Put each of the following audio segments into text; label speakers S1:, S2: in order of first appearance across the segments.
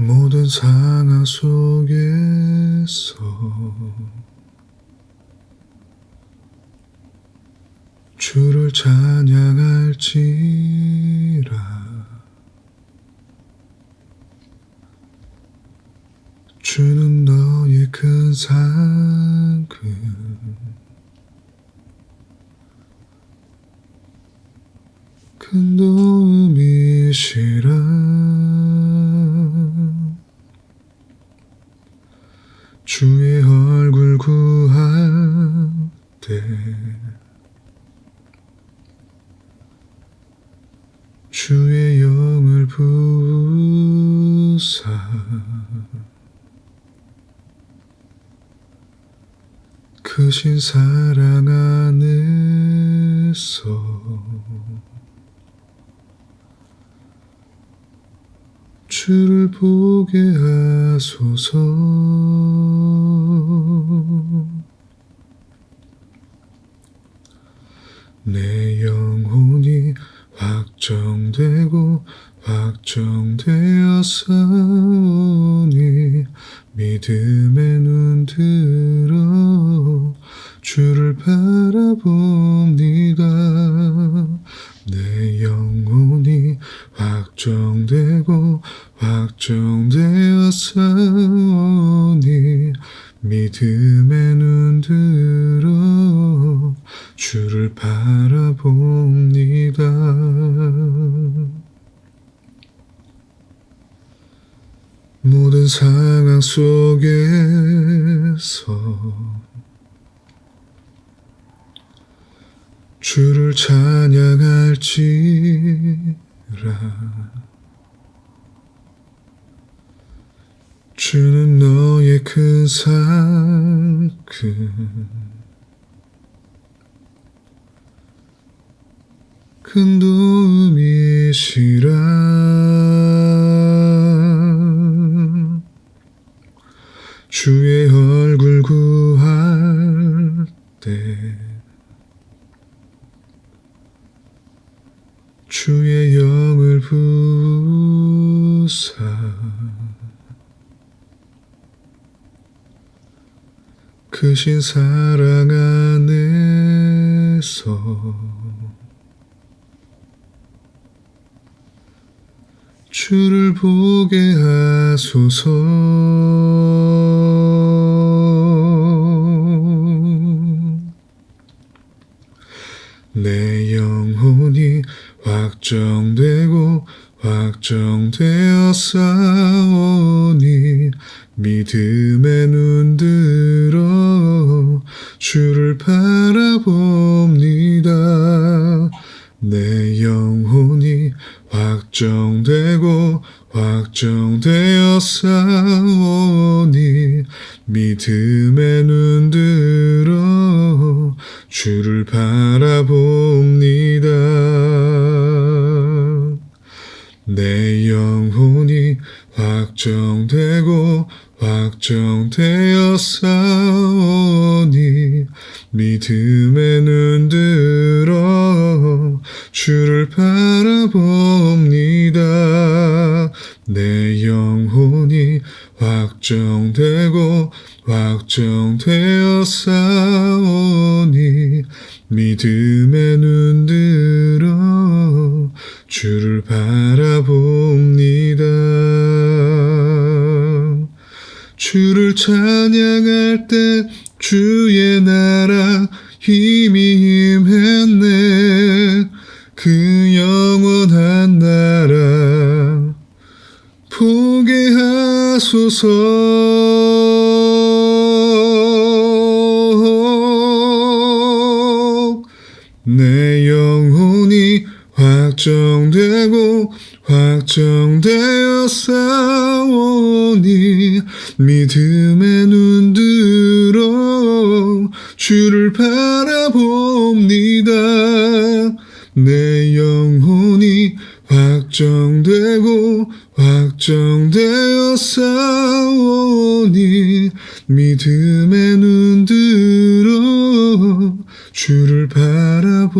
S1: 모든 상황 속에서 주를 찬양할지라. 주는 너의 큰 상급 큰 도움이시라 주의 얼굴 구할 때 주의 영을 부사 크신 사랑 안에서 주를 보게 하소서 내 영혼이 확정 되고 확정되었사오니 믿음의 눈 들어 주를 바라봅니다. 내 영혼이 확정되고 확정되었사오니 믿음의 눈 들어 주를 바라봅니다. 모든 상황 속에서 주를 찬양할지라. 주는 너의 큰 상급 큰 도움이시라. 주의 얼굴 구할 때 주의 영을 부사. 크신 사랑 안에서 주를 보게 하소서. 내 영혼이 확정되고 확정되었사오니 믿음의 눈 들어 주를 바라봅니다. 내 영혼이 확정되고 확정되었사오니 믿음의 눈 들어 주를 바라봅니다. 내 영혼이 확정되고 확정되었사오니 믿음의 눈 들어 주를 바라봅니다. 내 영혼이 확정되고 확정되었사오니 믿음의 눈 들어 주를 바라봅니다. 주를 찬양할 때 주의 나라 힘이 그 영원한 나라 보게 하소서. 내 영혼이 확정되고 확정되었사오니 믿음의 눈 들어 주를 바라봅니다 내 영혼이 확정되고 확정되었사오니 믿음의 눈 들어 주를 바라봅니다.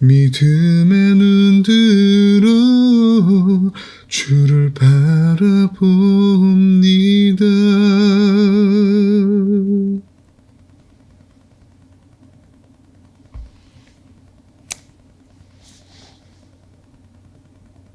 S1: 믿음의 눈 들어 주를 바라봅니다